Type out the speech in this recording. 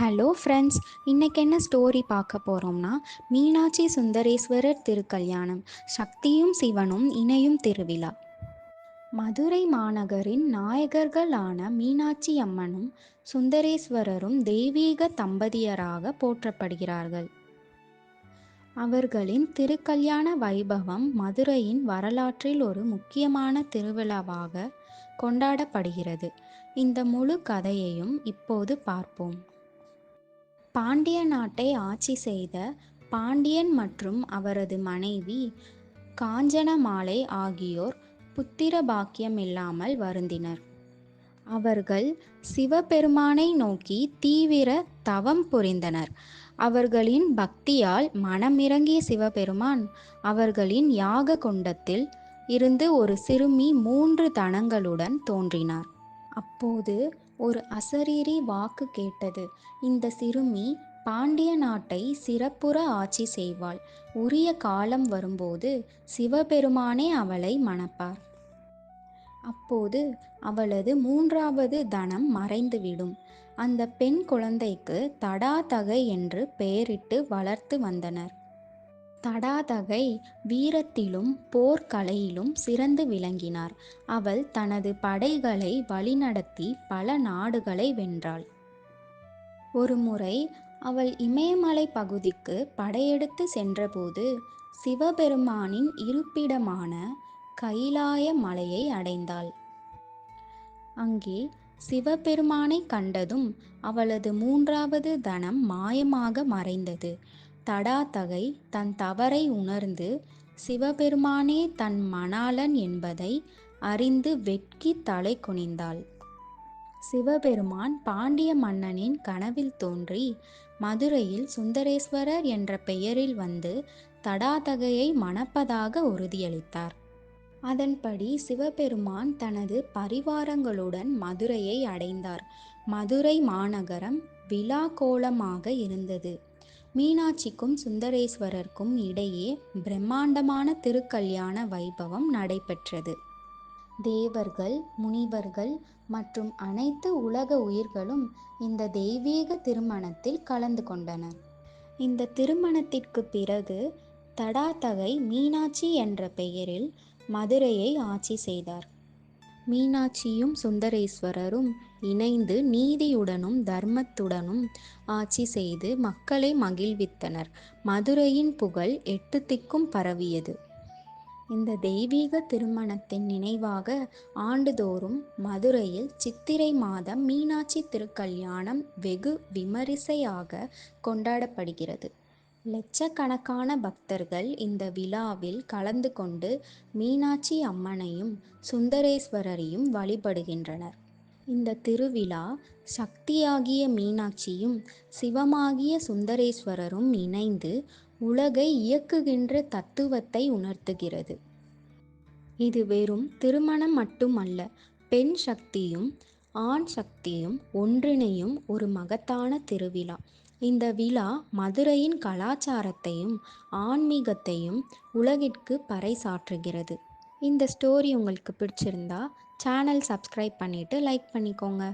Hello friends இன்றைக்கி என்ன story பார்க்க போகிறோம்னா மீனாட்சி சுந்தரேஸ்வரர் திருக்கல்யாணம். சக்தியும் சிவனும் இணையும் திருவிழா. மதுரை மாநகரின் நாயகர்களான மீனாட்சி அம்மனும் சுந்தரேஸ்வரரும் தெய்வீக தம்பதியராக போற்றப்படுகிறார்கள். அவர்களின் திருக்கல்யாண வைபவம் மதுரையின் வரலாற்றில் ஒரு முக்கியமான திருவிழாவாக கொண்டாடப்படுகிறது. இந்த முழு கதையையும் இப்போது பார்ப்போம். பாண்டிய நாட்டை ஆட்சி செய்த பாண்டியன் மற்றும் அவரது மனைவி காஞ்சனமாலை ஆகியோர் புத்திர பாக்கியம் இல்லாமல் வருந்தினர். அவர்கள் சிவபெருமானை நோக்கி தீவிர தவம் புரிந்தனர். அவர்களின் பக்தியால் மனமிறங்கிய சிவபெருமான் அவர்களின் யாக குண்டத்தில் இருந்து ஒரு சிறுமி மூன்று தனங்களுடன் தோன்றினார். அப்போது ஒரு அசரீரி வாக்கு கேட்டது. இந்த சிறுமி பாண்டிய நாட்டை சிறப்புற ஆட்சி செய்வாள். உரிய காலம் வரும்போது சிவபெருமானே அவளை மணப்பார். அப்போது அவளது மூன்றாவது தனம் மறைந்துவிடும். அந்த பெண் குழந்தைக்கு தடாதகை என்று பெயரிட்டு வளர்த்து வந்தனர். தடாதகை வீரத்திலும் போர்க்கலையிலும் சிறந்து விளங்கினார். அவள் தனது படைகளை வழிநடத்தி பல நாடுகளை வென்றாள். ஒருமுறை அவள் இமயமலை பகுதிக்கு படையெடுத்து சென்றபோது சிவபெருமானின் இருப்பிடமான கைலாய மலையை அடைந்தாள். அங்கே சிவபெருமானை கண்டதும் அவளது மூன்றாவது தனம் மாயமாக மறைந்தது. தடாதகை தன் தவறை உணர்ந்து சிவபெருமானே தன் மணாளன் என்பதை அறிந்து வெட்கி தலை குனிந்தாள். சிவபெருமான் பாண்டிய மன்னனின் கனவில் தோன்றி மதுரையில் சுந்தரேஸ்வரர் என்ற பெயரில் வந்து தடாதகையை மணப்பதாக உறுதியளித்தார். அதன்படி சிவபெருமான் தனது பரிவாரங்களுடன் மதுரையை அடைந்தார். மதுரை மாநகரம் விழா கோலமாக இருந்தது. மீனாட்சிக்கும் சுந்தரேஸ்வரருக்கும் இடையே பிரம்மாண்டமான திருக்கல்யாண வைபவம் நடைபெற்றது. தேவர்கள் முனிவர்கள் மற்றும் அனைத்து உலக உயிர்களும் இந்த தெய்வீக திருமணத்தில் கலந்து கொண்டனர். இந்த திருமணத்திற்கு பிறகு தடாதகை மீனாட்சி என்ற பெயரில் மதுரையை ஆட்சி செய்தார். மீனாட்சியும் சுந்தரேஸ்வரரும் இணைந்து நீதியுடனும் தர்மத்துடனும் ஆட்சி செய்து மக்களை மகிழ்வித்தனர். மதுரையின் புகழ் எட்டு திக்கும் பரவியது. இந்த தெய்வீக திருமணத்தின் நினைவாக ஆண்டுதோறும் மதுரையில் சித்திரை மாதம் மீனாட்சி திருக்கல்யாணம் வெகு விமரிசையாக கொண்டாடப்படுகிறது. லட்சக்கணக்கான பக்தர்கள் இந்த விழாவில் கலந்து கொண்டு மீனாட்சி அம்மனையும் சுந்தரேஸ்வரரையும் வழிபடுகின்றனர். இந்த திருவிழா சக்தியாகிய மீனாட்சியும் சிவமாகிய சுந்தரேஸ்வரரும் இணைந்து உலகை இயக்குகின்ற தத்துவத்தை உணர்த்துகிறது. இது வெறும் திருமணம் மட்டுமல்ல பெண் சக்தியும் ஆண் சக்தியும் ஒன்றிணையும் ஒரு மகத்தான திருவிழா. இந்த விழா மதுரையின் கலாச்சாரத்தையும் ஆன்மீகத்தையும் உலகிற்கு பறைசாற்றுகிறது. இந்த ஸ்டோரி உங்களுக்கு பிடிச்சிருந்தா சேனல் சப்ஸ்கிரைப் பண்ணிவிட்டு லைக் பண்ணிக்கோங்க.